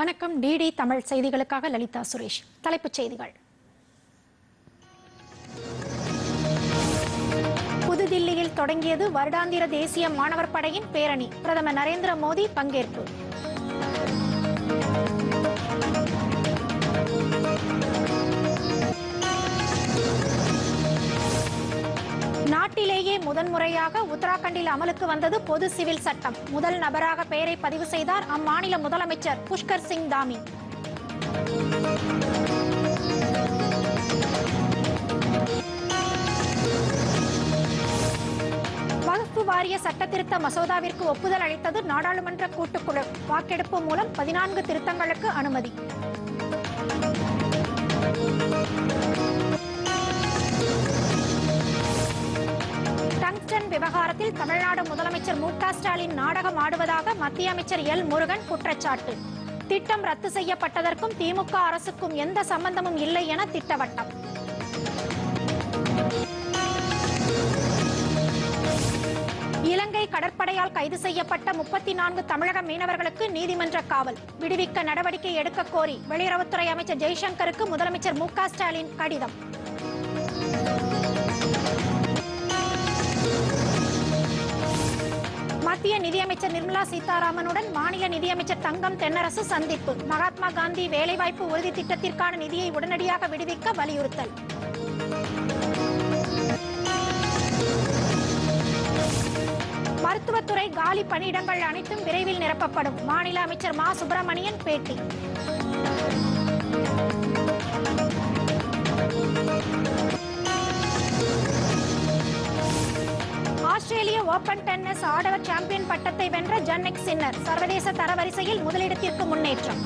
வணக்கம் டிடி தமிழ் செய்திகளுக்காக லலிதா சுரேஷ். தலைப்புச் செய்திகள். புதுதில்லியில் தொடங்கியது வருடாந்திர தேசிய மாணவர் படையின் பேரணி. பிரதமர் நரேந்திர மோடி பங்கேற்பு. முதன்முறையாக உத்தராகண்டில் அமலுக்கு வந்தது பொது சிவில் சட்டம். முதல் நபராக பெயரை பதிவு செய்தார் அம்மாநில முதலமைச்சர் புஷ்கர் சிங் தாமி. வகுப்பு வாரிய சட்டத்திருத்த மசோதாவிற்கு ஒப்புதல் அளித்தது நாடாளுமன்ற கூட்டுக்குழு. வாக்கெடுப்பு மூலம் பதினான்கு திருத்தங்களுக்கு அனுமதி. விவகாரத்தில் தமிழ்நாடு முதலமைச்சர் மு க ஸ்டாலின் நாடகம் ஆடுவதாக மத்திய அமைச்சர் எல் முருகன் குற்றச்சாட்டு. திட்டம் ரத்து செய்யப்பட்டதற்கும் திமுக அரசுக்கும் எந்த சம்பந்தமும் இல்லை என திட்டவட்டம். இலங்கை கடற்படையால் கைது செய்யப்பட்ட முப்பத்தி நான்கு தமிழக மீனவர்களுக்கு நீதிமன்ற காவல். விடுவிக்க நடவடிக்கை எடுக்க கோரி வெளியுறவுத்துறை அமைச்சர் ஜெய்சங்கருக்கு முதலமைச்சர் மு க ஸ்டாலின் கடிதம். மத்திய நிதியமைச்சர் நிர்மலா சீதாராமனுடன் மாநில நிதியமைச்சர் தங்கம் தென்னரசு சந்திப்பு. மகாத்மா காந்தி வேலைவாய்ப்பு உறுதி திட்டத்திற்கான நிதியை உடனடியாக விடுவிக்க வலியுறுத்தல். மருத்துவத்துறை காலி பணியிடங்கள் அனைத்தும் விரைவில் நிரப்பப்படும். மாநில அமைச்சர் மா. சுப்பிரமணியன் பேட்டி. ஆஸ்திரேலிய ஓபன் டென்னிஸ் ஆடவர் சாம்பியன் பட்டத்தை வென்ற ஜன்னிக் சின்னர் சர்வதேச தரவரிசையில் முதலிடத்திற்கு முன்னேற்றம்.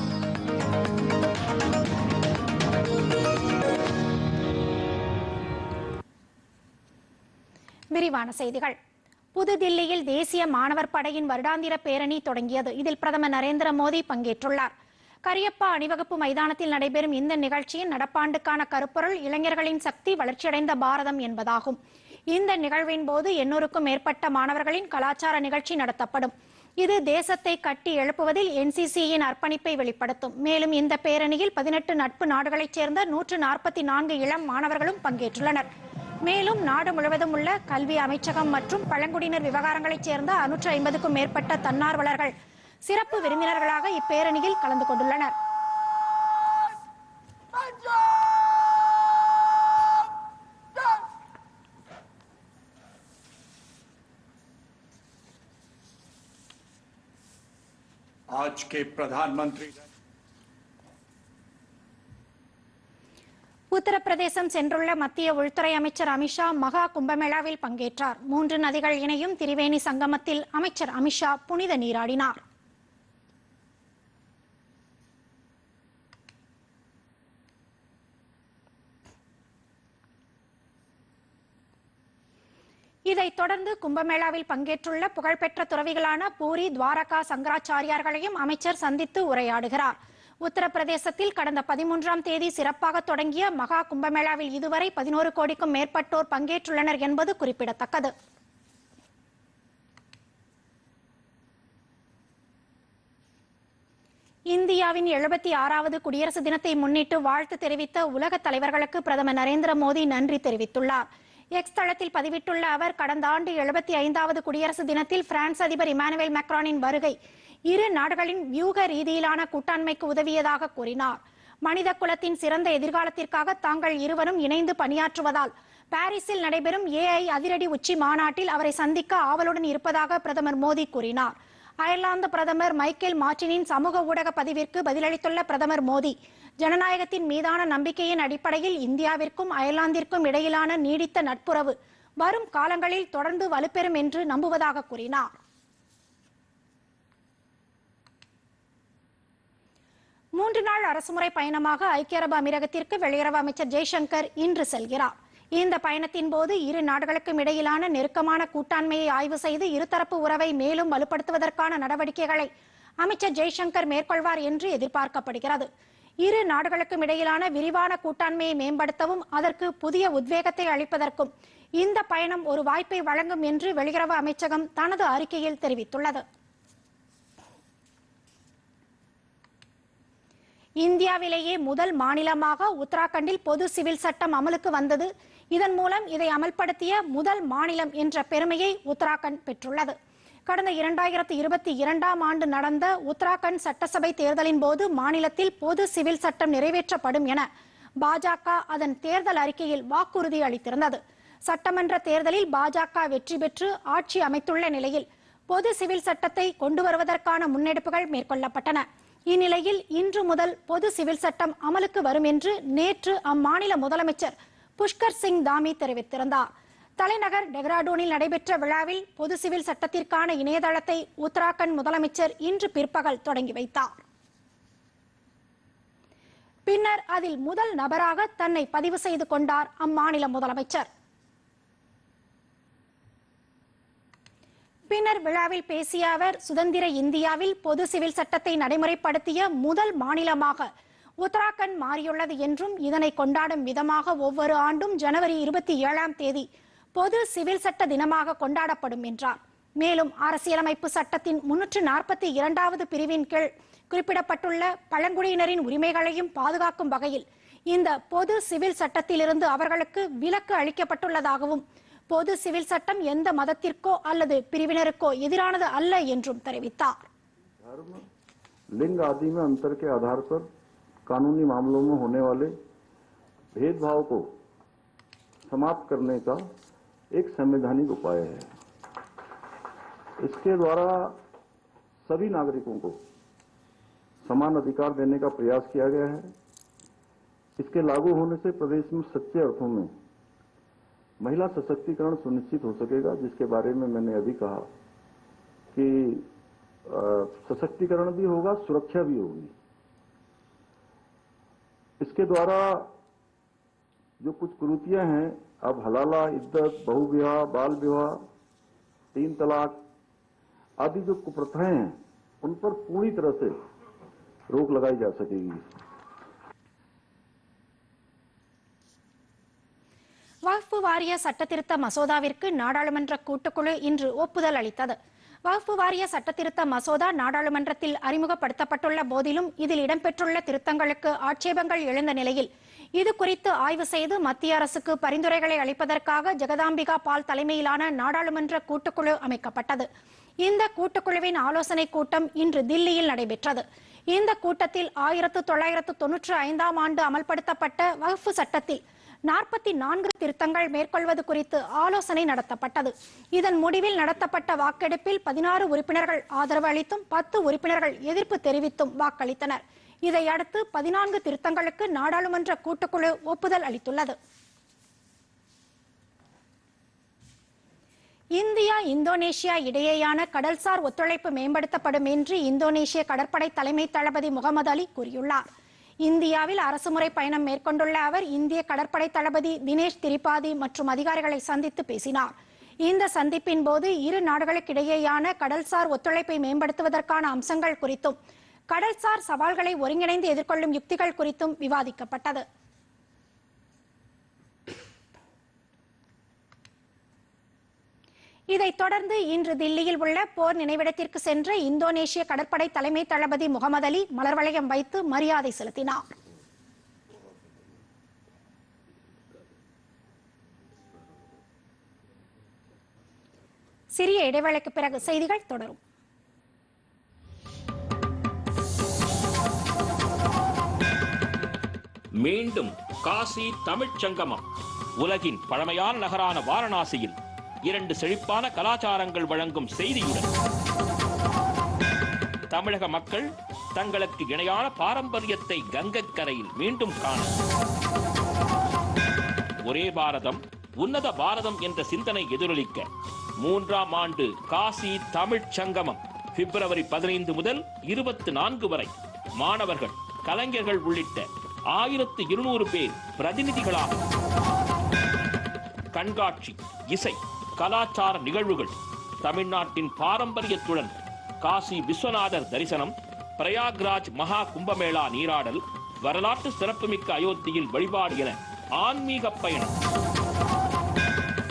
விரிவான செய்திகள். புதுதில்லியில் தேசிய மாணவர் படையின் வருடாந்திர பேரணி தொடங்கியது. இதில் பிரதமர் நரேந்திர மோடி பங்கேற்றுள்ளார். கரியப்பா அணிவகுப்பு மைதானத்தில் நடைபெறும் இந்த நிகழ்ச்சியின் நடப்பாண்டுக்கான கருப்பொருள் இளைஞர்களின் சக்தி வளர்ச்சியடைந்த பாரதம் என்பதாகும். இந்த நிகழ்வின் போது எண்ணூறுக்கும் மேற்பட்ட மாணவர்களின் கலாச்சார நிகழ்ச்சி நடத்தப்படும். இது தேசத்தை கட்டி எழுப்புவதில் என்சிசியின் அர்ப்பணிப்பை வெளிப்படுத்தும். மேலும் இந்த பேரணியில் பதினெட்டு நட்பு நாடுகளைச் சேர்ந்த நூற்று நாற்பத்தி நான்கு இளம் மாணவர்களும் பங்கேற்றுள்ளனர். மேலும் நாடு முழுவதும் உள்ள கல்வி அமைச்சகம் மற்றும் பழங்குடியினர் விவகாரங்களைச் சேர்ந்த அறுநூற்று ஐம்பதுக்கும் மேற்பட்ட தன்னார்வலர்கள் சிறப்பு விருந்தினர்களாக இப்பேரணியில் கலந்து கொண்டுள்ளனர். आज के प्रधानमंत्री உத்தரப்பிரதேசம் சென்றுள்ள மத்திய உள்துறை அமைச்சர் அமித்ஷா மகா கும்பமேளாவில் பங்கேற்றார் மூன்று நதிகள் இணையும் திரிவேணி சங்கமத்தில் அமைச்சர் அமித்ஷா புனித நீராடினார் இதைத் தொடர்ந்து கும்பமேளாவில் பங்கேற்றுள்ள புகழ்பெற்ற துறவிகளான பூரி துவாரகா சங்கராச்சாரியார்களையும் அமைச்சர் சந்தித்து உரையாடுகிறார். உத்தரப்பிரதேசத்தில் கடந்த பதிமூன்றாம் தேதி சிறப்பாக தொடங்கிய மகா கும்பமேளாவில் இதுவரை பதினோரு கோடிக்கும் மேற்பட்டோர் பங்கேற்றுள்ளனர் என்பது குறிப்பிடத்தக்கது. இந்தியாவின் எழுபத்தி ஆறாவது குடியரசு தினத்தை முன்னிட்டு வாழ்த்து தெரிவித்த உலக தலைவர்களுக்கு பிரதமர் நரேந்திர மோடி நன்றி தெரிவித்துள்ளார். எக்ஸ் தளத்தில் பதிவிட்டுள்ள அவர் கடந்த ஆண்டு எழுபத்தி ஐந்தாவது குடியரசு தினத்தில் பிரான்ஸ் அதிபர் இமானுவேல் மெக்ரானின் வருகை இரு நாடுகளின் வியூக ரீதியிலான கூட்டாண்மைக்கு உதவியதாக கூறினார். மனித குலத்தின் சிறந்த எதிர்காலத்திற்காக தாங்கள் இருவரும் இணைந்து பணியாற்றுவதால் பாரிஸில் நடைபெறும் ஏஐ அதிரடி உச்சி மாநாட்டில் அவரை சந்திக்க ஆவலுடன் இருப்பதாக பிரதமர் மோடி கூறினார். அயர்லாந்து பிரதமர் மைக்கேல் மார்டினின் சமூக ஊடக பதிவிற்கு பதிலளித்துள்ள பிரதமர் மோடி ஜனநாயகத்தின் மீதான நம்பிக்கையின் அடிப்படையில் இந்தியாவிற்கும் அயர்லாந்திற்கும் இடையிலான நீடித்த நட்புறவு வரும் காலங்களில் தொடர்ந்து வலுப்பெறும் என்று நம்புவதாக கூறினார். மூன்று நாள் அரசுமுறை பயணமாக ஐக்கிய அரபு அமீரகத்திற்கு வெளியுறவு அமைச்சர் ஜெய்சங்கர் இன்று செல்கிறார். இந்த பயணத்தின் போது இரு நாடுகளுக்கும் இடையிலான நெருக்கமான கூட்டாண்மையை ஆய்வு செய்து இருதரப்பு உறவை மேலும் வலுப்படுத்துவதற்கான நடவடிக்கைகளை அமைச்சர் ஜெய்சங்கர் மேற்கொள்வார் என்று எதிர்பார்க்கப்படுகிறது. இரு நாடுகளுக்கும் இடையிலான விரிவான கூட்டாண்மையை மேம்படுத்தவும் அதற்கு புதிய உத்வேகத்தை அளிப்பதற்கும் இந்த பயணம் ஒரு வாய்ப்பை வழங்கும் என்று வெளியுறவு அமைச்சகம் தனது அறிக்கையில் தெரிவித்துள்ளது. இந்தியாவிலேயே முதல் மாநிலமாக உத்தராகண்டில் பொது சிவில் சட்டம் அமலுக்கு வந்தது. இதன் மூலம் இதை அமல்படுத்திய முதல் மாநிலம் என்ற பெருமையை உத்தராகண்ட் பெற்றுள்ளது. கடந்த இரண்டாயிரத்தி இருபத்தி இரண்டாம் ஆண்டு நடந்த உத்தராகண்ட் சட்டசபை தேர்தலின் போது மாநிலத்தில் பொது சிவில் சட்டம் நிறைவேற்றப்படும் என பாஜக அதன் தேர்தல் அறிக்கையில் வாக்குறுதி அளித்திருந்தது. சட்டமன்ற தேர்தலில் பாஜக வெற்றி பெற்று ஆட்சி அமைத்துள்ள நிலையில் பொது சிவில் சட்டத்தை கொண்டு வருவதற்கான முன்னெடுப்புகள் மேற்கொள்ளப்பட்டன. இந்நிலையில் இன்று முதல் பொது சிவில் சட்டம் அமலுக்கு வரும் என்று நேற்று அம்மாநில முதலமைச்சர் புஷ்கர் சிங் தாமி தெரிவித்திருந்தார். தலைநகர் டெஹ்ராடூனில் நடைபெற்ற விழாவில் பொது சிவில் சட்டத்திற்கான இணையதளத்தை உத்தராகண்ட் முதலமைச்சர் இன்று பிற்பகல் தொடங்கி வைத்தார். பின்னர் அதில் முதல் நபராக தன்னை பதிவு செய்து கொண்டார் அம்மாநில முதலமைச்சர். பின்னர் விழாவில் பேசிய அவர் சுதந்திர இந்தியாவில் பொது சிவில் சட்டத்தை நடைமுறைப்படுத்திய முதல் மாநிலமாக உத்தராகண்ட் மாறியுள்ளது என்றும் இதனை கொண்டாடும் விதமாக ஒவ்வொரு ஆண்டும் ஜனவரி இருபத்தி ஏழாம் தேதி பொது சிவில் சட்ட தினமாக கொண்டாடப்படும் என்றார் மேலும் அரசியலமைப்பு சட்டத்தின் முன்னூற்று நாற்பத்தி இரண்டாவது பிரிவின் கீழ் குறிப்பிடப்பட்டுள்ள பழங்குடியினரின் உரிமைகளையும் பாதுகாக்கும் வகையில் இந்த பொது சிவில் சட்டத்திலிருந்து அவர்களுக்கு விலக்கு அளிக்கப்பட்டுள்ளதாகவும் பொது சிவில் சட்டம் எந்த மதத்திற்கோ அல்லது பிரிவினருக்கோ எதிரானது அல்ல என்றும் தெரிவித்தார் धर्म लिंग आदि में अंतर के आधार पर कानूनी मामलों में होने वाले भेदभाव को समाप्त करने का एक संवैधानिक उपाय है। इसके द्वारा सभी नागरिकों को समान अधिकार देने का प्रयास किया गया है। इसके लागू होने से प्रदेश में सच्चे अर्थों में महिला सशक्तिकरण सुनिश्चित हो सकेगा, जिसके बारे में मैंने अभी कहा कि सशक्तिकरण भी होगा, सुरक्षा भी होगी। इसके द्वारा जो कुछ कुरीतियाँ हैं अब हलाला इद्दत बहुविवाह बाल विवाह तीन तलाक आदि जो कुप्रथाएं हैं उन पर पूरी तरह से रोक लगाई जा सकेगी வக்ஃபு வாரிய சட்டத்திருத்த மசோதாவிற்கு நாடாளுமன்ற கூட்டுக்குழு இன்று ஒப்புதல் அளித்தது வக்ஃபு வாரிய சட்டத்திருத்த மசோதா நாடாளுமன்றத்தில் அறிமுகப்படுத்தப்பட்டுள்ள போதிலும் இதில் இடம்பெற்றுள்ள திருத்தங்களுக்கு ஆட்சேபங்கள் எழுந்த நிலையில் இது குறித்து ஆய்வு செய்து மத்திய அரசுக்கு பரிந்துரைகளை அளிப்பதற்காக ஜெகதாம்பிகா பால் தலைமையிலான நாடாளுமன்ற கூட்டுக்குழு அமைக்கப்பட்டது. இந்த கூட்டுக்குழுவின் ஆலோசனை கூட்டம் இன்று தில்லியில் நடைபெற்றது. இந்த கூட்டத்தில் ஆயிரத்து தொள்ளாயிரத்து தொன்னூற்று ஐந்தாம் ஆண்டு அமல்படுத்தப்பட்ட வகுப்பு சட்டத்தில் நாற்பத்தி நான்கு திருத்தங்கள் மேற்கொள்வது குறித்து ஆலோசனை நடத்தப்பட்டது. இதன் முடிவில் நடத்தப்பட்ட வாக்கெடுப்பில் பதினாறு உறுப்பினர்கள் ஆதரவு அளித்தும் பத்து உறுப்பினர்கள் எதிர்ப்பு தெரிவித்தும் வாக்களித்தனர். இதையடுத்து பதினான்கு திருத்தங்களுக்கு நாடாளுமன்ற கூட்டுக்குழு ஒப்புதல் அளித்துள்ளது. இந்தியா இந்தோனேஷியா இடையேயான கடல்சார் ஒத்துழைப்பு மேம்படுத்தப்படும் என்று இந்தோனேஷிய கடற்படை தலைமை தளபதி முகமது அலி கூறியுள்ளார். இந்தியாவில் அரசுமுறை பயணம் மேற்கொண்டுள்ள அவர் இந்திய கடற்படை தளபதி தினேஷ் திரிபாதி மற்றும் அதிகாரிகளை சந்தித்து பேசினார். இந்த சந்திப்பின் போது இரு நாடுகளுக்கிடையேயான கடல்சார் ஒத்துழைப்பை மேம்படுத்துவதற்கான அம்சங்கள் குறித்தும் கடல்சார் சவால்களை ஒருங்கிணைந்து எதிர்கொள்ளும் யுக்திகள் குறித்தும் விவாதிக்கப்பட்டது. இதைத் தொடர்ந்து இன்று தில்லியில் உள்ள போர் நினைவிடத்திற்கு சென்ற இந்தோனேஷிய கடற்படை தலைமை தளபதி முகமது அலி மலர் வளையம் வைத்து மரியாதை செலுத்தினார். சிறிய இடைவேளைக்கு பிறகு செய்திகள் தொடரும். மீண்டும் காசி தமிழ்ச் சங்கமம் உலகின் பழமையான நகரான வாரணாசியில் இரண்டு செழிப்பான கலாச்சாரங்கள் வழங்கும் செய்தியுடன். தமிழக மக்கள் தங்களுக்கு இணையான பாரம்பரியத்தை கங்கக்கரையில் மீண்டும் காண. ஒரே பாரதம் உன்னத பாரதம் என்ற சிந்தனை எதிரொலிக்க மூன்றாம் ஆண்டு காசி தமிழ்ச் சங்கமம் பிப்ரவரி பதினைந்து முதல் இருபத்தி நான்கு வரை மாணவர்கள் கலைஞர்கள் உள்ளிட்ட ஆயிரத்து இருநூறு பேர் பிரதிநிதிகளாக. கண்காட்சி இசை கலாச்சார நிகழ்வுகள் தமிழ்நாட்டின் பாரம்பரியத்துடன் காசி விஸ்வநாதர் தரிசனம் பிரயாக்ராஜ் மகா கும்பமேளா நீராடல் வரலாற்று சிறப்புமிக்க அயோத்தியில் வழிபாடு என ஆன்மீக பயணம்.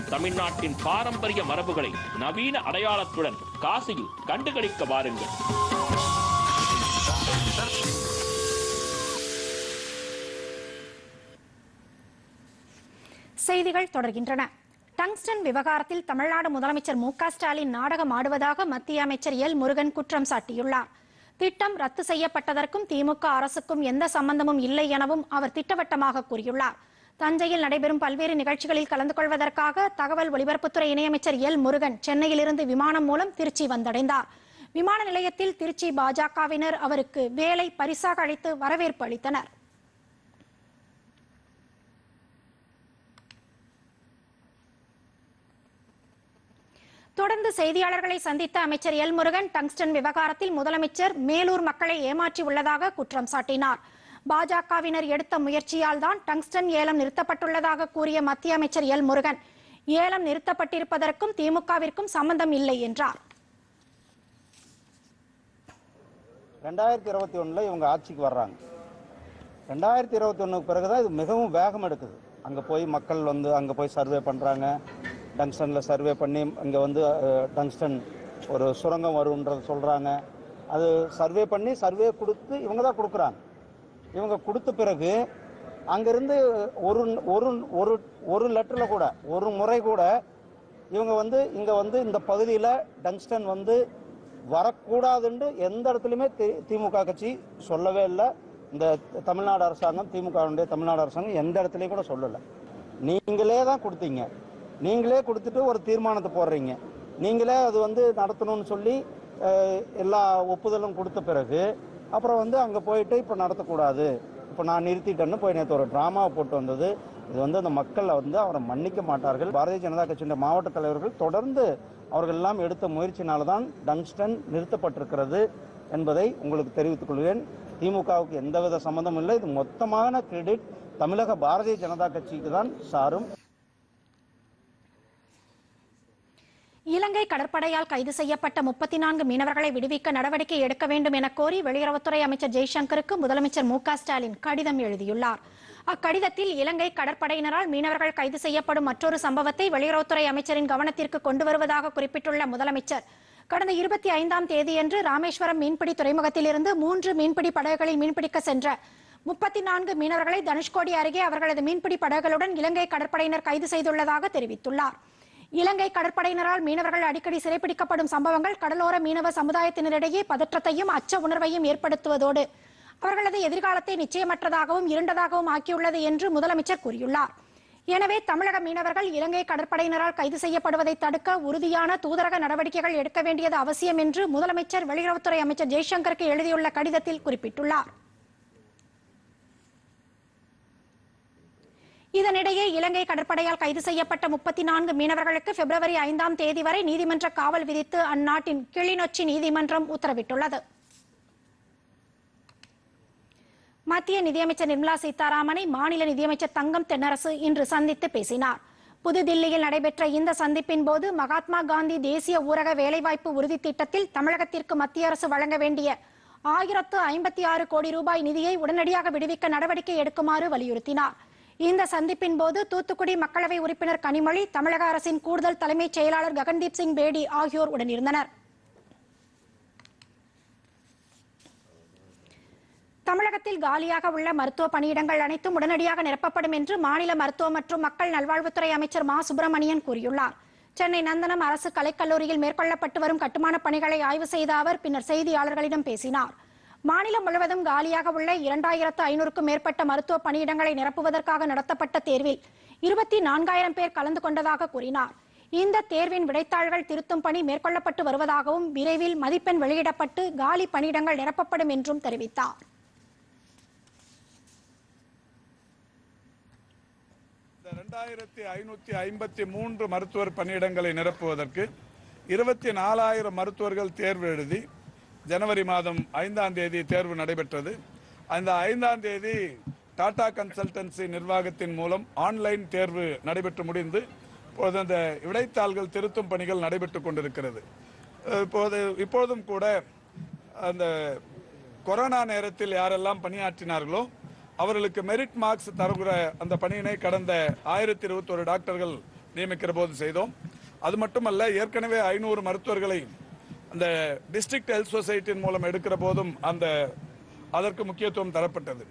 தமிழ்நாட்டின் பாரம்பரிய மரபுகளை நவீன அடையாளத்துடன் காசியில் கண்டுகளிக்க வாருங்கள். செய்திகள் தொடர்கின்றன. டங்ஸ்டன் விவகாரத்தில் தமிழ்நாடு முதலமைச்சர் மு ஸ்டாலின் நாடகம் ஆடுவதாக மத்திய அமைச்சர் எல் முருகன் குற்றம் சாட்டியுள்ளார். திட்டம் ரத்து செய்யப்பட்டதற்கும் திமுக அரசுக்கும் எந்த சம்பந்தமும் இல்லை எனவும் அவர் திட்டவட்டமாக கூறியுள்ளார். தஞ்சையில் நடைபெறும் பல்வேறு நிகழ்ச்சிகளில் கலந்து கொள்வதற்காக தகவல் ஒலிபரப்புத்துறை இணையமைச்சர் எல் முருகன் சென்னையிலிருந்து விமானம் மூலம் திருச்சி வந்தடைந்தார். விமான நிலையத்தில் திருச்சி பாஜகவினர் அவருக்கு வேலை பரிசாக அழைத்து வரவேற்பு அளித்தனர். தொடர்ந்து செய்தியாளர்களை சந்தித்த அமைச்சர் எல் முருகன் டங்ஸ்டன் விவகாரத்தில் முதலமைச்சர் மேலூர் மக்களை ஏமாற்றி உள்ளதாக குற்றம் சாட்டினார். பாஜகவினர் எடுத்த முயற்சியால் தான் டங்ஸ்டன் ஏலம் நிறுத்தப்பட்டுள்ளதாக கூறிய மத்திய அமைச்சர் எல் முருகன் ஏலம் நிறுத்தப்பட்டிருப்பதற்கும் திமுகவிற்கும் சம்பந்தம் இல்லை என்றார். ரெண்டாயிரத்தி இருபத்தி ஒன்றில் இவங்க ஆட்சிக்கு வர்றாங்க. ரெண்டாயிரத்தி இருபத்தி ஒன்றுக்கு பிறகு தான் இது மிகவும் வேகம் எடுக்குது. அங்கே போய் மக்கள் வந்து அங்கே போய் சர்வே பண்ணுறாங்க டங்ஸ்டனில் சர்வே பண்ணி இங்கே வந்து டங்ஸ்டன் ஒரு சுரங்கம் வரும்ன்றது சொல்கிறாங்க அது சர்வே பண்ணி சர்வே கொடுத்து இவங்க தான் கொடுக்குறாங்க. இவங்க கொடுத்த பிறகு அங்கேருந்து ஒரு ஒரு ஒரு ஒரு லெட்டரில் கூட ஒரு முறை கூட இவங்க வந்து இங்கே வந்து இந்த பகுதியில் டங்ஸ்டன் வந்து வரக்கூடாதுன்னு எந்த இடத்துலையுமே தி- திமுக கட்சி சொல்லவே இல்லை. இந்த தமிழ்நாடு அரசாங்கம் திமுகவுடைய தமிழ்நாடு அரசாங்கம் எந்த இடத்துலையும் கூட சொல்லலை. நீங்களே தான் கொடுத்தீங்க. நீங்களே கொடுத்துட்டு ஒரு தீர்மானத்தை போடுறீங்க. நீங்களே அது வந்து நடத்தணும்னு சொல்லி எல்லா ஒப்புதலும் கொடுத்த பிறகு அப்புறம் வந்து அங்கே போயிட்டு இப்போ நடத்தக்கூடாது. இப்போ நான் நிறுத்திட்டேன்னு போய் நேற்று ஒரு ட்ராமாவை போட்டு வந்தது. இது வந்து அந்த மக்கள் வந்து அவரை மன்னிக்க மாட்டார்கள். பாரதிய ஜனதா கட்சியின் மாவட்ட தலைவர்கள் தொடர்ந்து அவர்கள் எல்லாம் எடுத்த முயற்சினால்தான் டங்ஸ்டன் நிறுத்தப்பட்டிருக்கிறது என்பதை உங்களுக்கு தெரிவித்துக் கொள்கிறேன். திமுகவுக்கு எந்தவித சம்மந்தமும் இல்லை. இது மொத்தமான கிரெடிட் தமிழக பாரதிய ஜனதா கட்சிக்கு தான் சாரும். இலங்கை கடற்படையால் கைது செய்யப்பட்ட முப்பத்தி நான்கு மீனவர்களை விடுவிக்க நடவடிக்கை எடுக்க வேண்டும் என கோரி வெளியுறவுத்துறை அமைச்சர் ஜெய்சங்கருக்கு முதலமைச்சர் மு ஸ்டாலின் கடிதம் எழுதியுள்ளார். அக்கடிதத்தில் இலங்கை கடற்படையினரால் மீனவர்கள் கைது செய்யப்படும் மற்றொரு சம்பவத்தை வெளியுறவுத்துறை அமைச்சரின் கவனத்திற்கு கொண்டு வருவதாக குறிப்பிட்டுள்ள முதலமைச்சர். கடந்த இருபத்தி ஐந்தாம் தேதியன்று ராமேஸ்வரம் மீன்பிடி துறைமுகத்திலிருந்து மூன்று மீன்பிடி படகுகளில் மீன்பிடிக்க சென்ற முப்பத்தி நான்கு மீனவர்களை தனுஷ்கோடி அருகே அவர்களது மீன்பிடி படகுகளுடன் இலங்கை கடற்படையினர் கைது செய்துள்ளதாக தெரிவித்துள்ளார். இலங்கை கடற்படையினரால் மீனவர்கள் அடிக்கடி சிறைப்பிடிக்கப்படும் சம்பவங்கள் கடலோர மீனவ சமுதாயத்தினரிடையே பதற்றத்தையும் அச்ச உணர்வையும் ஏற்படுத்துவதோடு அவர்களது எதிர்காலத்தை நிச்சயமற்றதாகவும் இருண்டதாகவும் ஆக்கியுள்ளது என்று முதலமைச்சர் கூறியுள்ளார். எனவே தமிழக மீனவர்கள் இலங்கை கடற்படையினரால் கைது செய்யப்படுவதை தடுக்க உறுதியான தூதரக நடவடிக்கைகள் எடுக்க வேண்டியது அவசியம் என்று முதலமைச்சர் வெளியுறவுத்துறை அமைச்சர் ஜெய்சங்கருக்கு எழுதியுள்ள கடிதத்தில் குறிப்பிட்டுள்ளார். இதனிடையே இலங்கை கடற்படையால் கைது செய்யப்பட்ட முப்பத்தி நான்கு மீனவர்களுக்கு பிப்ரவரி ஐந்தாம் தேதி வரை நீதிமன்ற காவல் விதித்து அந்நாட்டின் கிளிநொச்சி நீதிமன்றம் உத்தரவிட்டுள்ளது. மத்திய நிதியமைச்சர் நிர்மலா சீதாராமனை மாநில நிதியமைச்சர் தங்கம் தென்னரசு இன்று சந்தித்து பேசினார். புதுதில்லியில் நடைபெற்ற இந்த சந்திப்பின் போது மகாத்மா காந்தி தேசிய ஊரக வேலைவாய்ப்பு உறுதி திட்டத்தில் தமிழகத்திற்கு மத்திய அரசு வழங்க வேண்டிய ஆயிரத்து ஐம்பத்தி ஆறு கோடி ரூபாய் நிதியை உடனடியாக விடுவிக்க நடவடிக்கை எடுக்குமாறு வலியுறுத்தினார். இந்த சந்திப்பின் போது தூத்துக்குடி மக்களவை உறுப்பினர் கனிமொழி தமிழக அரசின் கூடுதல் தலைமைச் செயலாளர் ககன்தீப் சிங் பேடி ஆகியோர் உடனிருந்தனர். தமிழகத்தில் காலியாக உள்ள மருத்துவ பணியிடங்கள் அனைத்தும் உடனடியாக நிரப்பப்படும் என்று மாநில மருத்துவ மற்றும் மக்கள் நல்வாழ்வுத்துறை அமைச்சர் மா. சுப்பிரமணியன் கூறியுள்ளார். சென்னை நந்தனம் அரசு கலைக்கல்லூரியில் மேற்கொள்ளப்பட்டு வரும் கட்டுமான பணிகளை ஆய்வு செய்த அவர் பின்னர் செய்தியாளர்களிடம் பேசினார். மாநிலம் முழுவதும் காலியாக உள்ள இரண்டாயிரத்து ஐநூறுக்கும் மேற்பட்ட மருத்துவ பணியிடங்களை நிரப்புவதற்காக நடத்தப்பட்ட தேர்வில் இருபத்தி நான்காயிரம் பேர் கலந்து கொண்டதாக கூறினார். இந்த தேர்வின் விடைத்தாள்கள் திருத்தும் பணி மேற்கொள்ளப்பட்டு வருவதாகவும் விரைவில் மதிப்பெண் வெளியிடப்பட்டு காலி பணியிடங்கள் நிரப்பப்படும் என்றும் தெரிவித்தார். இரண்டாயிரத்தி ரெண்டாயிரத்தி ஐநூத்தி ஐம்பத்தி மூன்று மருத்துவர் பணியிடங்களை நிரப்புவதற்கு இருபத்தி நாலாயிரம் மருத்துவர்கள் தேர்வு எழுதி ஜனவரி மாதம் ஐந்தாம் தேதி தேர்வு நடைபெற்றது. அந்த ஐந்தாம் தேதி டாடா கன்சல்டன்சி நிர்வாகத்தின் மூலம் ஆன்லைன் தேர்வு நடைபெற்று முடிந்து இப்போது அந்த விடைத்தாள்கள் திருத்தும் பணிகள் நடைபெற்று கொண்டிருக்கிறது. இப்போது இப்போதும் கூட அந்த கொரோனா நேரத்தில் யாரெல்லாம் பணியாற்றினார்களோ அவர்களுக்கு மெரிட் மார்க்ஸ் தருகிற அந்த பணியினை கடந்த ஆயிரத்தி இருபத்தொரு டாக்டர்கள் நியமிக்கிற போது செய்தோம். அது மட்டுமல்ல ஏற்கனவே ஐநூறு மருத்துவர்களை அந்த டிஸ்ட்ரிக்ட் ஹெல்த் சொசைட்டியின் மூலம் எடுக்கிற போதும் அந்த அதற்கு முக்கியத்துவம் தரப்பட்டது.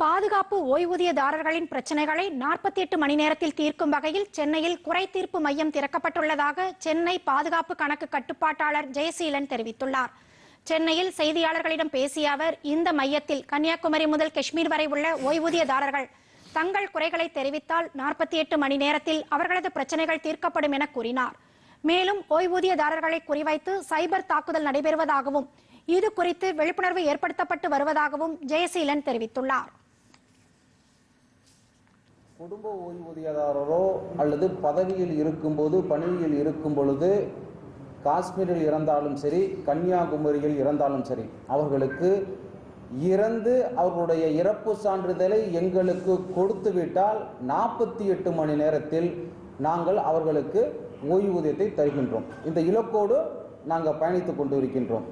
பாதுகாப்பு ஓய்வூதியதாரர்களின் பிரச்சனைகளை நாற்பத்தி எட்டு மணி நேரத்தில் தீர்க்கும் வகையில் சென்னையில் குறை தீர்ப்பு மையம் திறக்கப்பட்டுள்ளதாக சென்னை பாதுகாப்பு கணக்கு கட்டுப்பாட்டாளர் ஜெயசீலன் தெரிவித்துள்ளார். சென்னையில் செய்தியாளர்களிடம் பேசிய அவர் இந்த மையத்தில் கன்னியாகுமரி முதல் காஷ்மீர் வரை உள்ள ஓய்வூதியதாரர்கள் தங்கள் குறைகளை தெரிவித்தால் நாற்பத்தி எட்டு மணி நேரத்தில் அவர்களது பிரச்சனைகள் தீர்க்கப்படும் என கூறினார். மேலும் ஓய்வூதியதாரர்களை குறிவைத்து சைபர் தாக்குதல் நடைபெறுவதாகவும் இது குறித்து விழிப்புணர்வு ஏற்படுத்தப்பட்டு வருவதாகவும் ஜெயசீலன் தெரிவித்துள்ளார். குடும்ப ஓய்வூதியதாரரோ அல்லது பதவியில் இருக்கும்போது பணியில் இருக்கும் பொழுது காஷ்மீரில் இறந்தாலும் சரி கன்னியாகுமரியில் இறந்தாலும் சரி அவர்களுக்கு இறந்து அவர்களுடைய இறப்பு சான்றிதழை எங்களுக்கு கொடுத்து விட்டால் நாற்பத்தி எட்டு மணி நேரத்தில் நாங்கள் அவர்களுக்கு ஓய்வூதியத்தை தருகின்றோம். இந்த இலக்கோடு நாங்கள் பயணித்துக் கொண்டு இருக்கின்றோம்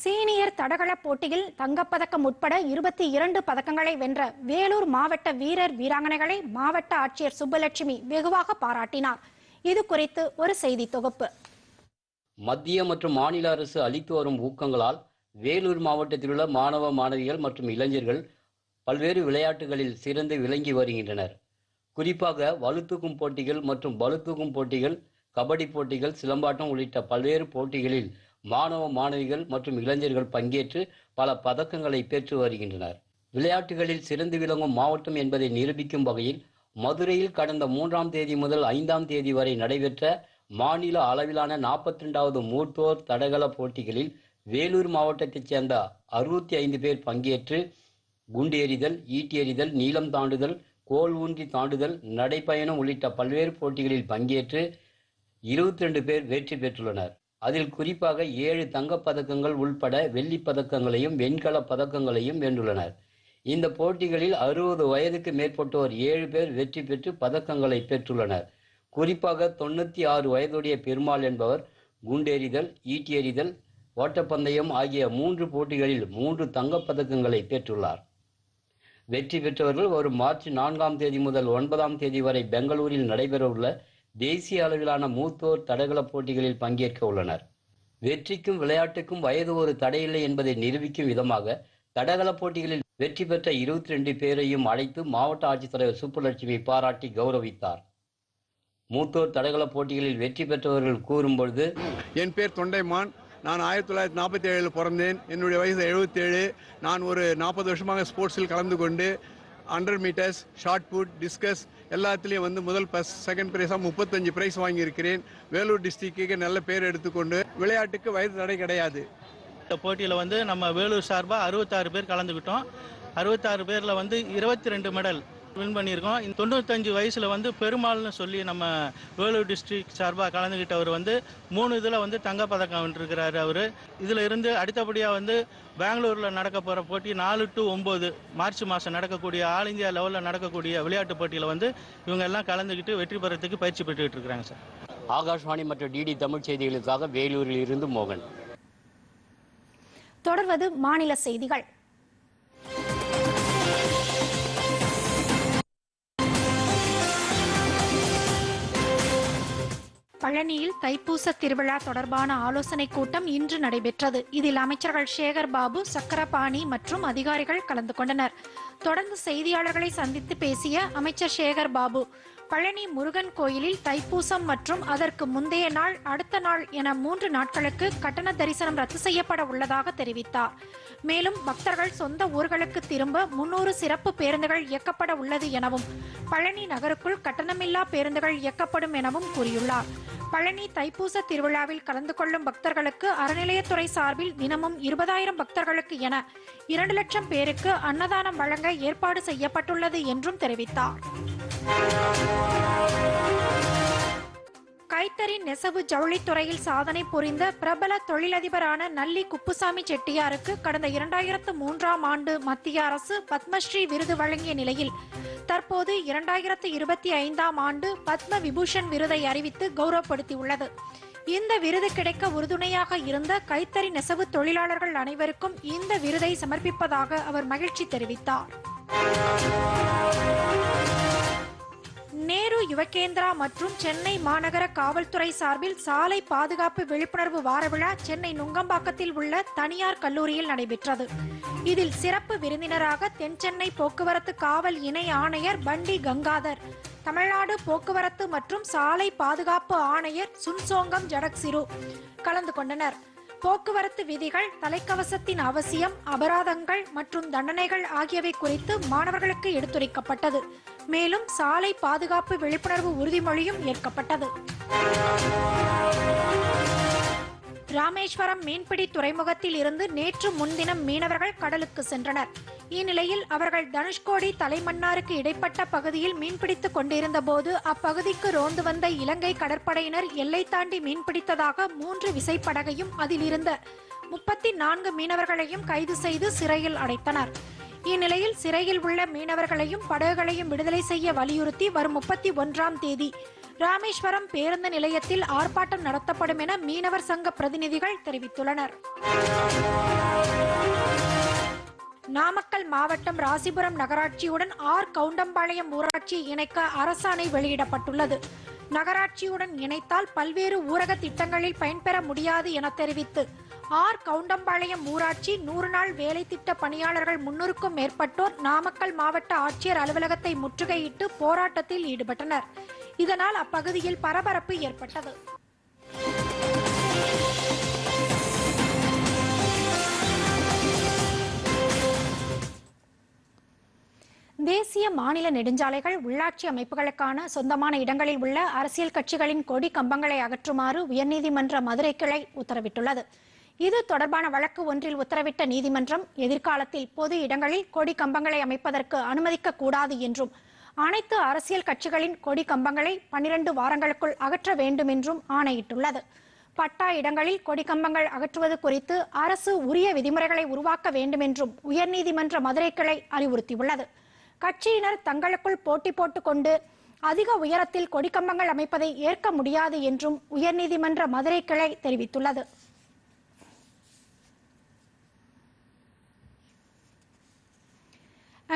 சீனியர் தடகள போட்டியில் தங்கப்பதக்கம் உட்பட இருபத்தி இரண்டு பதக்கங்களை வென்ற வேலூர் மாவட்ட வீரர் வீராங்கனைகளை மாவட்ட ஆட்சியர் சுப்பலட்சுமி வெகுவாக பாராட்டினார். இது குறித்து ஒரு செய்தி தொகுப்பு. மத்திய மற்றும் மாநில அரசு அளித்து வரும் ஊக்கங்களால் வேலூர் மாவட்டத்தில் உள்ள மாணவ மாணவிகள் மற்றும் இளைஞர்கள் பல்வேறு விளையாட்டுகளில் சிறந்து விளங்கி வருகின்றனர். குறிப்பாக வலுத்தூக்கும் போட்டிகள் மற்றும் பளுதூக்கும் போட்டிகள் கபடி போட்டிகள் சிலம்பாட்டம் உள்ளிட்ட பல்வேறு போட்டிகளில் மாணவ மாணவிகள் மற்றும் இளைஞர்கள் பங்கேற்று பல பதக்கங்களை பெற்று வருகின்றனர். விளையாட்டுகளில் சிறந்து விளங்கும் மாவட்டம் என்பதை நிரூபிக்கும் வகையில் மதுரையில் கடந்த மூன்றாம் தேதி முதல் ஐந்தாம் தேதி வரை நடைபெற்ற மாநில அளவிலான நாற்பத்தி ரெண்டாவது மூத்தோர் தடகள போட்டிகளில் வேலூர் மாவட்டத்தைச் சேர்ந்த அறுபத்தி ஐந்து பேர் பங்கேற்று குண்டு எறிதல் ஈட்டி எறிதல் நீளம் தாண்டுதல் கோல் ஊன்றி தாண்டுதல் நடைப்பயணம் உள்ளிட்ட பல்வேறு போட்டிகளில் பங்கேற்று இருபத்தி ரெண்டு பேர் வெற்றி பெற்றுள்ளனர். அதில் குறிப்பாக ஏழு தங்கப் பதக்கங்கள் உள்பட வெள்ளிப் பதக்கங்களையும் வெண்கலப் பதக்கங்களையும் வென்றுள்ளனர். இந்த போட்டிகளில் அறுபது வயதுக்கு மேற்பட்டோர் ஏழு பேர் வெற்றி பெற்று பதக்கங்களை பெற்றுள்ளனர். குறிப்பாக தொண்ணூற்றி ஆறு வயதுடைய பெருமாள் என்பவர் குண்டெறிதல் ஈட்டி எறிதல் ஓட்டப்பந்தயம் ஆகிய மூன்று போட்டிகளில் மூன்று தங்கப்பதக்கங்களை பெற்றுள்ளார். வெற்றி பெற்றவர்கள் வரும் மார்ச் நான்காம் தேதி முதல் ஒன்பதாம் தேதி வரை பெங்களூரில் நடைபெறவுள்ள தேசிய அளவிலான மூத்தோர் தடகள போட்டிகளில் பங்கேற்க உள்ளனர். வெற்றிக்கும் விளையாட்டுக்கும் வயது ஒரு தடையில்லை என்பதை நிரூபிக்கும் விதமாக தடகள போட்டிகளில் வெற்றி பெற்ற இருபத்தி ரெண்டு பேரையும் அழைத்து மாவட்ட ஆட்சித்தலைவர் சுப்புலட்சுமி பாராட்டி கௌரவித்தார். மூத்தோர் தடகள போட்டிகளில் வெற்றி பெற்றவர்கள் கூறும்பொழுது என் பேர் தொண்டைமான். நான் ஆயிரத்தி தொள்ளாயிரத்தி நாற்பத்தி ஏழில் பிறந்தேன். என்னுடைய வயசு எழுபத்தேழு நான் ஒரு நாற்பது வருஷமாக ஸ்போர்ட்ஸில் கலந்து கொண்டு hundred metres shot put discus எல்லாத்துலேயும் வந்து முதல் ஃபஸ்ட் செகண்ட் ப்ரைஸாக முப்பத்தஞ்சு ப்ரைஸ் வாங்கியிருக்கிறேன். வேலூர் டிஸ்ட்ரிக்ட்டுக்கு நல்ல பேர் எடுத்துக்கொண்டு விளையாட்டுக்கு வயது தடை கிடையாது. இந்த போட்டியில் வந்து நம்ம வேலூர் சார்பாக அறுபத்தாறு பேர் கலந்துக்கிட்டோம். அறுபத்தாறு பேரில் வந்து இருபத்தி ரெண்டு மெடல் வின் பண்ணியிருக்கோம். இந்த தொண்ணூத்தஞ்சு வயசில் வந்து பெருமாள்னு சொல்லி நம்ம வேலூர் டிஸ்ட்ரிக்ட் சார்பாக கலந்துக்கிட்டவர் வந்து மூணு இதில் வந்து தங்கப்பதக்கம் வென்றிருக்கிறாரு அவர். இதில் இருந்து அடுத்தபடியாக வந்து பெங்களூரில் நடக்க போகிற போட்டி நாலு டு ஒம்பது மார்ச் மாதம் நடக்கக்கூடிய ஆல் இந்தியா லெவலில் நடக்கக்கூடிய விளையாட்டு போட்டியில் வந்து இவங்க எல்லாம் கலந்துக்கிட்டு வெற்றி பெறத்துக்கு பயிற்சி பெற்றுக்கிட்டு இருக்கிறாங்க சார். ஆகாஷ்வாணி மற்றும் டிடி தமிழ் செய்திகளுக்காக வேலூரில் இருந்து மோகன். தொடர்வது மாநில செய்திகள். பழனியில் தைப்பூச திருவிழா தொடர்பான ஆலோசனைக் கூட்டம் இன்று நடைபெற்றது. இதில் அமைச்சர்கள் சேகர் பாபு சக்கரபாணி மற்றும் அதிகாரிகள் கலந்து கொண்டனர். தொடர்ந்து செய்தியாளர்களை சந்தித்து பேசிய அமைச்சர் சேகர் பாபு பழனி முருகன் கோயிலில் தைப்பூசம் மற்றும் அதற்கு முந்தைய நாள் அடுத்த நாள் என மூன்று நாட்களுக்கு கட்டண தரிசனம் ரத்து செய்யப்பட உள்ளதாக தெரிவித்தார். மேலும் பக்தர்கள் சொந்த ஊர்களுக்கு திரும்ப முன்னூறு சிறப்பு பேருந்துகள் இயக்கப்பட உள்ளது எனவும் பழனி நகருக்குள் கட்டணமில்லா பேருந்துகள் இயக்கப்படும் எனவும் கூறியுள்ளார். பழனி தைப்பூச திருவிழாவில் கலந்து கொள்ளும் பக்தர்களுக்கு அறநிலையத்துறை சார்பில் தினமும் இருபதாயிரம் பக்தர்களுக்கு என இரண்டு லட்சம் பேருக்கு அன்னதானம் வழங்க ஏற்பாடு செய்யப்பட்டுள்ளது என்றும் தெரிவித்தார். கைத்தறி நெசவு ஜவுளித்துறையில் சாதனை புரிந்த பிரபல தொழிலதிபரான நல்லி குப்புசாமி செட்டியாருக்கு கடந்த இரண்டாயிரத்து மூன்றாம் ஆண்டு மத்திய அரசு பத்மஸ்ரீ விருது வழங்கிய நிலையில் தற்போது இரண்டாயிரத்து இருபத்தி ஐந்தாம் ஆண்டு பத்ம விபூஷன் விருதை அறிவித்து கௌரவப்படுத்தியுள்ளது. இந்த விருது கிடைக்க உறுதுணையாக இருந்த கைத்தறி நெசவு தொழிலாளர்கள் அனைவருக்கும் இந்த விருதை சமர்ப்பிப்பதாக அவர் மகிழ்ச்சி தெரிவித்தார். நேரு யுவகேந்திரா மற்றும் சென்னை மாநகர காவல்துறை சார்பில் சாலை பாதுகாப்பு விழிப்புணர்வு வார விழா சென்னை நுங்கம்பாக்கத்தில் உள்ள தனியார் கல்லூரியில் நடைபெற்றது. இதில் சிறப்பு விருந்தினராக தென்சென்னை போக்குவரத்து காவல் இணை ஆணையர் பண்டி கங்காதர் தமிழ்நாடு போக்குவரத்து மற்றும் சாலை பாதுகாப்பு ஆணையர் சுன்சோங்கம் ஜடக்சிரு கலந்து கொண்டனர். போக்குவரத்து விதிகள் தலைக்கவசத்தின் அவசியம் அபராதங்கள் மற்றும் தண்டனைகள் ஆகியவை குறித்து மாணவர்களுக்கு எடுத்துரைக்கப்பட்டது. மேலும் சாலை பாதுகாப்பு விழிப்புணர்வு உறுதிமொழியும் ஏற்கப்பட்டது. ராமேஸ்வரம் மீன்பிடி துறைமுகத்தில் இருந்து நேற்று முன்தினம் மீனவர்கள் கடலுக்கு சென்றனர். இந்நிலையில் அவர்கள் தனுஷ்கோடி தலைமன்னாருக்கு இடைப்பட்ட பகுதியில் மீன்பிடித்துக் கொண்டிருந்த போது அப்பகுதிக்கு ரோந்து வந்த இலங்கை கடற்படையினர் எல்லை தாண்டி மீன்பிடித்ததாக மூன்று விசைப்படகையும் அதில் இருந்த முப்பத்தி நான்கு மீனவர்களையும் கைது செய்து சிறையில் அடைத்தனர். இந்நிலையில் சிறையில் உள்ள மீனவர்களையும் படகுகளையும் விடுதலை செய்ய வலியுறுத்தி வரும் முப்பத்தி ஒன்றாம் தேதி ராமேஸ்வரம் பேருந்து நிலையத்தில் ஆர்ப்பாட்டம் நடத்தப்படும் என மீனவர் சங்க பிரதிநிதிகள் தெரிவித்துள்ளனர். நாமக்கல் மாவட்டம் ராசிபுரம் நகராட்சியுடன் ஆர். கவுண்டம்பாளையம் ஊராட்சி இணைக்க அரசாணை வெளியிடப்பட்டுள்ளது. நகராட்சியுடன் இணைத்தால் பல்வேறு ஊரக திட்டங்களில் பயன்பெற முடியாது என தெரிவித்து ஆர். கவுண்டம்பாளையம் ஊராட்சி நூறு நாள் வேலை திட்ட பணியாளர்கள் முன்னூறுக்கும் மேற்பட்டோர் நாமக்கல் மாவட்ட ஆட்சியர் அலுவலகத்தை முற்றுகையிட்டு போராட்டத்தில் ஈடுபட்டனர். இதனால் அப்பகுதியில் பரபரப்பு ஏற்பட்டது. தேசிய மாநில நெடுஞ்சாலைகள் உள்ளாட்சி அமைப்புகளுக்கான சொந்தமான இடங்களில் உள்ள அரசியல் கட்சிகளின் கொடி கம்பங்களை அகற்றுமாறு உயர்நீதிமன்ற மதுரை கிளை உத்தரவிட்டுள்ளது. இது தொடர்பான வழக்கு ஒன்றில் உத்தரவிட்ட நீதிமன்றம் எதிர்காலத்தில் பொது இடங்களில் கொடி கம்பங்களை அமைப்பதற்கு அனுமதிக்க கூடாது என்றும் அனைத்து அரசியல் கட்சிகளின் கொடி கம்பங்களை பன்னிரண்டு வாரங்களுக்குள் அகற்ற வேண்டும் என்றும் ஆணையிட்டுள்ளது. பட்டா இடங்களில் கொடி கம்பங்கள் அகற்றுவது குறித்து அரசு உரிய விதிமுறைகளை உருவாக்க வேண்டும் என்றும் உயர்நீதிமன்ற மதுரை கிளை அறிவுறுத்தியுள்ளது. கட்சியினர் தங்களுக்குள் போட்டி போட்டுக்கொண்டு அதிக உயரத்தில் கொடிக்கம்பங்கள் அமைப்பதை ஏற்க முடியாது என்றும் உயர்நீதிமன்ற மதுரை கிளை தெரிவித்துள்ளது.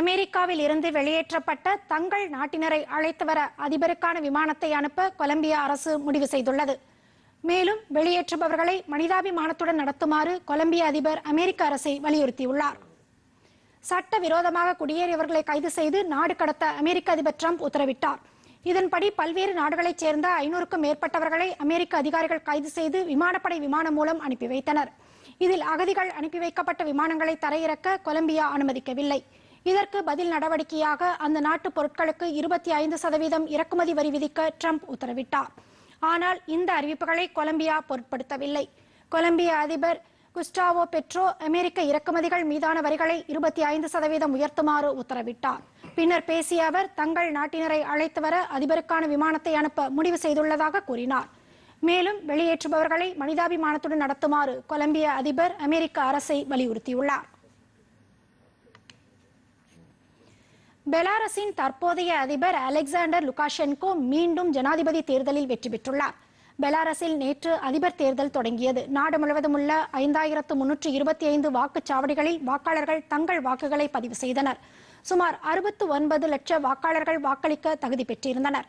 அமெரிக்காவில் இருந்து வெளியேற்றப்பட்ட தங்கள் நாட்டினரை அழைத்து வர அதிபருக்கான விமானத்தை அனுப்ப கொலம்பியா அரசு முடிவு செய்துள்ளது. மேலும் வெளியேற்றுபவர்களை மனிதாபிமானத்துடன் நடத்துமாறு கொலம்பிய அதிபர் அமெரிக்க அரசை வலியுறுத்தியுள்ளார். சட்ட விரோதமாக குடியேறியவர்களை கைது செய்து நாடு கடத்த அமெரிக்க அதிபர் ட்ரம்ப் உத்தரவிட்டார். இதன்படி பல்வேறு நாடுகளைச் சேர்ந்த ஐநூறுக்கும் மேற்பட்டவர்களை அமெரிக்க அதிகாரிகள் கைது செய்து விமானப்படை விமானம் மூலம் அனுப்பி வைத்தனர். இதில் அகதிகள் அனுப்பி வைக்கப்பட்ட விமானங்களை தரையிறக்க கொலம்பியா அனுமதிக்கவில்லை. இதற்கு பதில் நடவடிக்கையாக அந்த நாட்டு பொருட்களுக்கு இருபத்தி ஐந்து சதவீதம் இறக்குமதி வரி விதிக்க ட்ரம்ப் உத்தரவிட்டார். ஆனால் இந்த அறிவிப்புகளை கொலம்பியா பொருட்படுத்தவில்லை. கொலம்பிய அதிபர் குஸ்டாவோ பெட்ரோ அமெரிக்க இறக்குமதிகள் மீதான வரிகளை இருபத்தி ஐந்து சதவீதம் உயர்த்துமாறு உத்தரவிட்டார். பின்னர் பேசிய அவர் தங்கள் நாட்டினரை அழைத்து வர அதிபருக்கான விமானத்தை அனுப்ப முடிவு செய்துள்ளதாக கூறினார். மேலும் வெளியேற்றுபவர்களை மனிதாபிமானத்துடன் நடத்துமாறு கொலம்பிய அதிபர் அமெரிக்க அரசை வலியுறுத்தியுள்ளார். பெலாரஸின் தற்போதைய அதிபர் அலெக்சாண்டர் லுகாஷென்கோ மீண்டும் ஜனாதிபதி தேர்தலில் வெற்றி பெற்றுள்ளார். பெலாரஸில் நேற்று அதிபர் தேர்தல் தொடங்கியது. நாடு முழுவதும் உள்ள ஐந்தாயிரத்து முன்னூற்று இருபத்தி ஐந்து வாக்குச்சாவடிகளில் வாக்காளர்கள் தங்கள் வாக்குகளை பதிவு செய்தனர். சுமார் அறுபத்து ஒன்பது லட்சம் வாக்காளர்கள் வாக்களிக்க தகுதி பெற்றிருந்தனர்.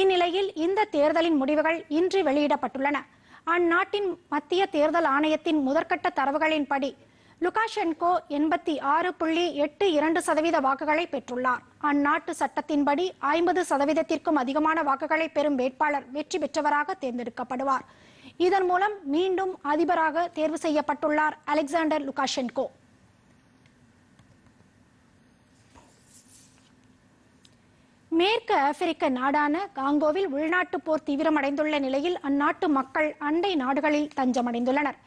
இந்நிலையில் இந்த தேர்தலின் முடிவுகள் இன்று வெளியிடப்பட்டுள்ளன. அந்நாட்டின் மத்திய தேர்தல் ஆணையத்தின் முதற்கட்ட தரவுகளின்படி லுகாஷென்கோ எண்பத்தி ஆறு புள்ளி எட்டு இரண்டு சதவீத வாக்குகளை பெற்றுள்ளார். அந்நாட்டு சட்டத்தின்படி ஐம்பது சதவீதத்திற்கும் அதிகமான வாக்குகளை பெறும் வேட்பாளர் வெற்றி பெற்றவராக தேர்ந்தெடுக்கப்படுவார். இதன் மூலம் மீண்டும் அதிபராக தேர்வு செய்யப்பட்டுள்ளார் அலெக்சாண்டர் லுகாஷென்கோ. மேற்கு ஆப்பிரிக்க நாடான காங்கோவில் உள்நாட்டு போர் தீவிரமடைந்துள்ள நிலையில் அந்நாட்டு மக்கள் அண்டை நாடுகளில் தஞ்சமடைந்துள்ளனர்.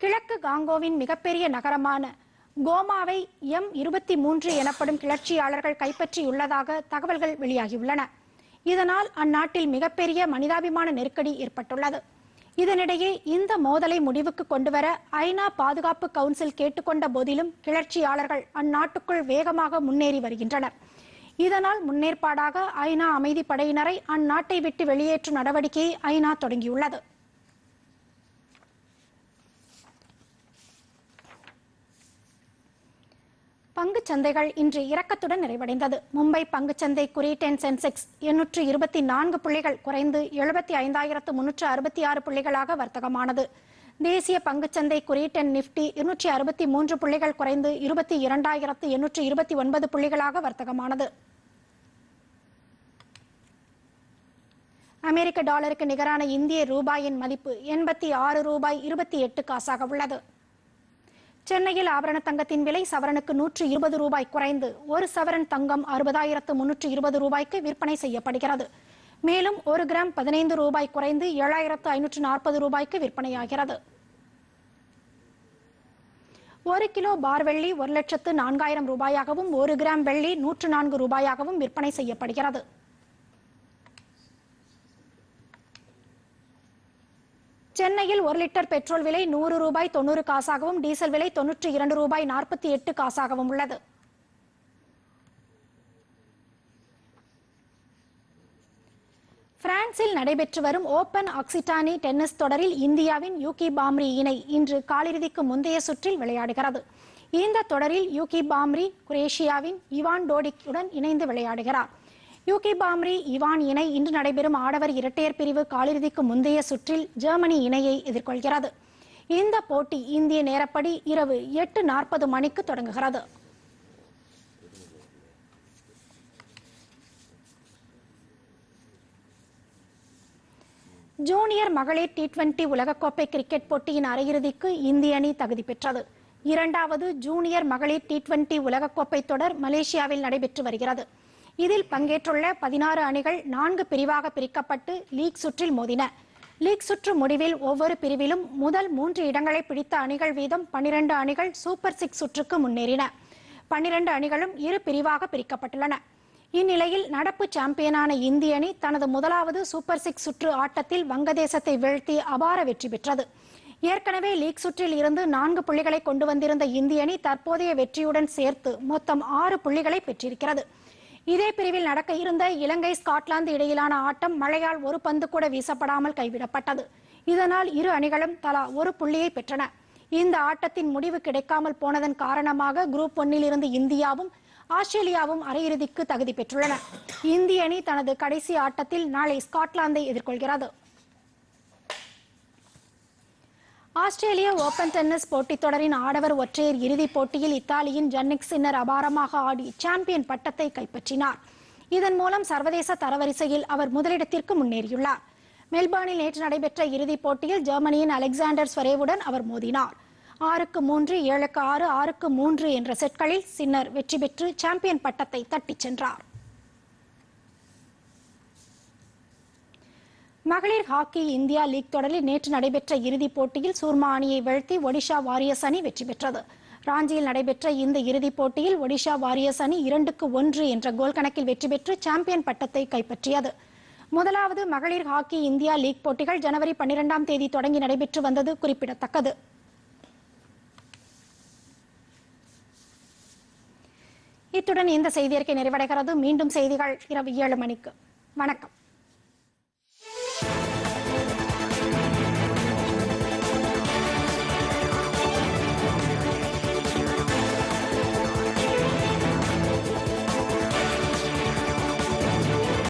கிழக்கு காங்கோவின் மிகப்பெரிய நகரமான கோமாவை எம் இருபத்தி மூன்று எனப்படும் கிளர்ச்சியாளர்கள் கைப்பற்றியுள்ளதாக தகவல்கள் வெளியாகியுள்ளன. இதனால் அந்நாட்டில் மிகப்பெரிய மனிதாபிமான நெருக்கடி ஏற்பட்டுள்ளது. இதனிடையே இந்த மோதலை முடிவுக்கு கொண்டுவர ஐநா பாதுகாப்பு கவுன்சில் கேட்டுக்கொண்ட போதிலும் கிளர்ச்சியாளர்கள் அந்நாட்டுக்குள் வேகமாக முன்னேறி வருகின்றனர். இதனால் முன்னேற்பாடாக ஐநா அமைதி படையினரை அந்நாட்டை விட்டு வெளியேற்றும் நடவடிக்கையை ஐநா தொடங்கியுள்ளது. பங்குச் சந்தைகள் இன்று இறக்கத்துடன் நிறைவடைந்தது. மும்பை பங்குச்சந்தை குறியீட்டென் சென்செக்ஸ் எண்ணூற்று இருபத்தி நான்கு புள்ளிகள் குறைந்து எழுபத்தி ஐந்தாயிரத்து முன்னூற்று அறுபத்தி ஆறு புள்ளிகளாக வர்த்தகமானது. தேசிய பங்குச்சந்தை குறியீட்டெண் நிப்டி இருநூற்றி அறுபத்தி மூன்று புள்ளிகள் குறைந்து இருபத்தி இரண்டாயிரத்து எண்ணூற்று இருபத்தி ஒன்பது புள்ளிகளாக வர்த்தகமானது. அமெரிக்க டாலருக்கு நிகரான இந்திய ரூபாயின் மதிப்பு எண்பத்தி ஆறு ரூபாய் இருபத்தி எட்டு காசாக உள்ளது. சென்னையில் ஆபரண தங்கத்தின் விலை சவரனுக்கு நூற்று இருபது ரூபாய் குறைந்து ஒரு சவரன் தங்கம் அறுபதாயிரத்து முன்னூற்று இருபது ரூபாய்க்கு விற்பனை செய்யப்படுகிறது. மேலும் ஒரு கிராம் பதினைந்து ரூபாய் குறைந்து ஏழாயிரத்து ஐநூற்று நாற்பது ரூபாய்க்கு விற்பனையாகிறது. ஒரு கிலோ பார் வெள்ளி ஒரு லட்சத்து நான்காயிரம் ரூபாயாகவும் ஒரு கிராம் வெள்ளி நூற்று நான்கு ரூபாயாகவும் விற்பனை செய்யப்படுகிறது. சென்னையில் ஒரு லிட்டர் பெட்ரோல் விலை நூறு ரூபாய் தொண்ணூறு காசாகவும் டீசல் விலை தொன்னூற்றி இரண்டு ரூபாய் நாற்பத்தி எட்டு காசாகவும் உள்ளது. பிரான்சில் நடைபெற்று வரும் ஓபன் ஆக்சிட்டானி டென்னிஸ் தொடரில் இந்தியாவின் யூகி பாம்ரி இணை இன்று காலிறுதிக்கு முந்தைய சுற்றில் விளையாடுகிறது. இந்த தொடரில் யூகி பாம்ரி குரேஷியாவின் இவான் டோடிக்குடன் இணைந்து விளையாடுகிறார். யூகி பாம்ரி இவான் இணை இன்று நடைபெறும் ஆடவர் இரட்டையர் பிரிவு காலிறுதிக்கு முந்தைய சுற்றில் ஜெர்மனி இணையை எதிர்கொள்கிறது. இந்த போட்டி இந்திய நேரப்படி இரவு எட்டு நாற்பது மணிக்கு தொடங்குகிறது. ஜூனியர் மகளிர் டி டுவெண்டி உலகக்கோப்பை கிரிக்கெட் போட்டியின் அரையிறுதிக்கு இந்திய அணி தகுதி பெற்றது. இரண்டாவது ஜூனியர் மகளிர் டி டுவெண்டி உலகக்கோப்பை தொடர் மலேசியாவில் நடைபெற்று வருகிறது. இதில் பங்கேற்றுள்ள பதினாறு அணிகள் நான்கு பிரிவாக பிரிக்கப்பட்டு லீக் சுற்றில் மோதின. லீக் சுற்று முடிவில் ஒவ்வொரு பிரிவிலும் முதல் மூன்று இடங்களை பிடித்த அணிகள் வீதம் பனிரெண்டு அணிகள் சூப்பர் சிக்ஸ் சுற்றுக்கு முன்னேறின. பன்னிரண்டு அணிகளும் இரு பிரிவாக பிரிக்கப்பட்டுள்ளன. இந்நிலையில் நடப்பு சாம்பியனான இந்திய அணி தனது முதலாவது சூப்பர் சிக்ஸ் சுற்று ஆட்டத்தில் வங்கதேசத்தை வீழ்த்தி அபார வெற்றி பெற்றது. ஏற்கனவே லீக் சுற்றில் இருந்து நான்கு புள்ளிகளை கொண்டு வந்திருந்த இந்திய அணி தற்போதைய வெற்றியுடன் சேர்த்து மொத்தம் ஆறு புள்ளிகளை பெற்றிருக்கிறது. இதே பிரிவில் நடக்க இருந்த இலங்கை ஸ்காட்லாந்து இடையிலான ஆட்டம் மழையால் ஒரு பந்து கூட வீசப்படாமல் கைவிடப்பட்டது. இதனால் இரு அணிகளும் தலா ஒரு புள்ளியை பெற்றன. இந்த ஆட்டத்தின் முடிவு கிடைக்காமல் போனதன் காரணமாக குரூப் ஒன்னில் இருந்து இந்தியாவும் ஆஸ்திரேலியாவும் அரையிறுதிக்கு தகுதி பெற்றுள்ளன. இந்திய அணி தனது கடைசி ஆட்டத்தில் நாளை ஸ்காட்லாந்தை எதிர்கொள்கிறது. ஆஸ்திரேலிய ஓபன் டென்னிஸ் போட்டித் தொடரின் ஆடவர் ஒற்றையர் இறுதிப் போட்டியில் இத்தாலியின் ஜன்னிக் சின்னர் அபாரமாக ஆடி சாம்பியன் பட்டத்தை கைப்பற்றினார். இதன் மூலம் சர்வதேச தரவரிசையில் அவர் முதலிடத்திற்கு முன்னேறியுள்ளார். மெல்பர்னில் நேற்று நடைபெற்ற இறுதிப் போட்டியில் ஜெர்மனியின் அலெக்சாண்டர் ஸ்வரேவுடன் அவர் மோதினார். ஆறுக்கு மூன்று ஏழுக்கு ஆறு ஆறுக்கு மூன்று என்ற செட்களில் சின்னர் வெற்றி பெற்று சாம்பியன் பட்டத்தை தட்டிச் சென்றார். மகளிர் ஹாக்கி இந்தியா லீக் தொடரில் நேற்று நடைபெற்ற இறுதிப் போட்டியில் சூர்மா அணியை வீழ்த்தி ஒடிஷா வாரியர்ஸ் அணி வெற்றி பெற்றது. ராஞ்சியில் நடைபெற்ற இந்த இறுதிப் போட்டியில் ஒடிஷா வாரியர்ஸ் அணி இரண்டுக்கு ஒன்று என்ற கோல் கணக்கில் வெற்றி பெற்று சாம்பியன் பட்டத்தை கைப்பற்றியது. முதலாவது மகளிர் ஹாக்கி இந்தியா லீக் போட்டிகள் ஜனவரி பன்னிரெண்டாம் தேதி தொடங்கி நடைபெற்று வந்தது குறிப்பிடத்தக்கது. இத்துடன் இந்த செய்தியறிக்கை நிறைவடைகிறது. மீண்டும் செய்திகள் இரவு ஏழு மணிக்கு. வணக்கம்.